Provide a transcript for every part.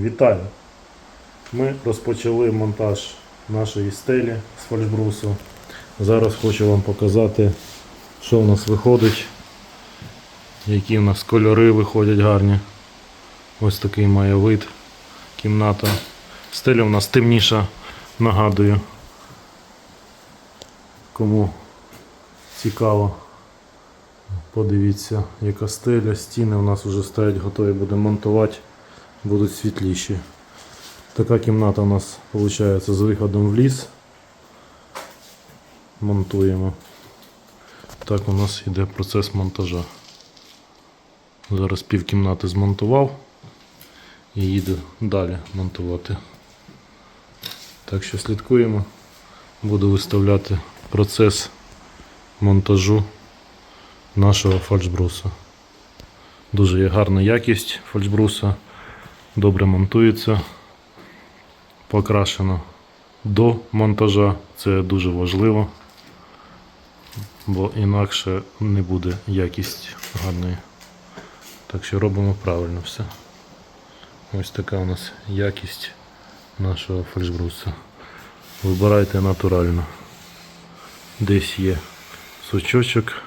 Вітаю! Ми розпочали монтаж нашої стелі з фальшбрусу. Зараз хочу вам показати, що в нас виходить, які в нас кольори виходять гарні. Ось такий має вид кімната. Стеля у нас темніша, нагадую. Кому цікаво, подивіться, яка стеля, стіни у нас вже стоять готові, будемо монтувати, будуть світліші. Така кімната у нас виходить з виходом в ліс. Монтуємо. Так у нас йде процес монтажа. Зараз пів кімнати змонтував і їду далі монтувати. Так що слідкуємо. Буду виставляти процес монтажу нашого фальшбруса. Дуже є гарна якість фальшбруса, добре монтується, покрашено до монтажа, це дуже важливо, бо інакше не буде якість гарної. Так що робимо правильно все. Ось така у нас якість нашого фальшбруса. Вибирайте натурально. Десь є сучочок,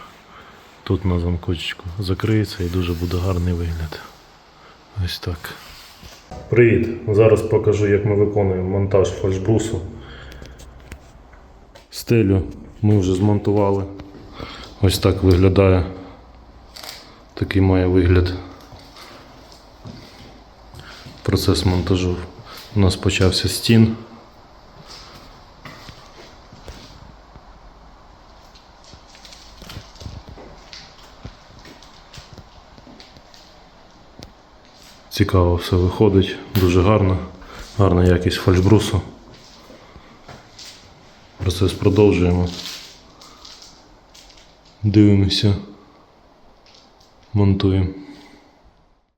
тут на замкочку закриється і дуже буде гарний вигляд. Ось так. Привіт! Зараз покажу, як ми виконуємо монтаж фальшбрусу. Стелю ми вже змонтували. Ось так виглядає. Такий має вигляд. Процес монтажу. У нас почався стін. Цікаво все виходить, дуже гарно, гарна якість фальшбрусу. Процес продовжуємо. Дивимося, монтуємо.